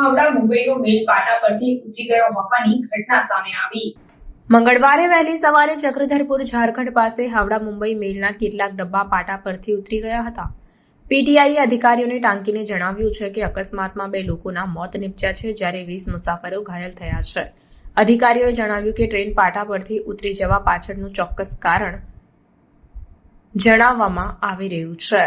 મુંબઈનો match પાટા પરથી ઉતરી ગયો હોવાની ઘટના સામે આવી. મંગળવારે વહેલી સવારે ચક્રધરપુર ઝારખંડ પાસે હાવડા મુંબઈ મેલના કેટલાક ડબ્બા પાટા પરથી ઉતરી ગયા હતા. પીટીઆઈએ અધિકારીઓને ટાંકીને જણાવ્યું છે કે અકસ્માતમાં બે લોકોના મોત નીપજ્યા છે, જ્યારે વીસ મુસાફરો ઘાયલ થયા છે. અધિકારીઓએ જણાવ્યું કે ટ્રેન પાટા પરથી ઉતરી જવા પાછળનું ચોક્કસ કારણ જણાવવામાં આવી રહ્યું છે.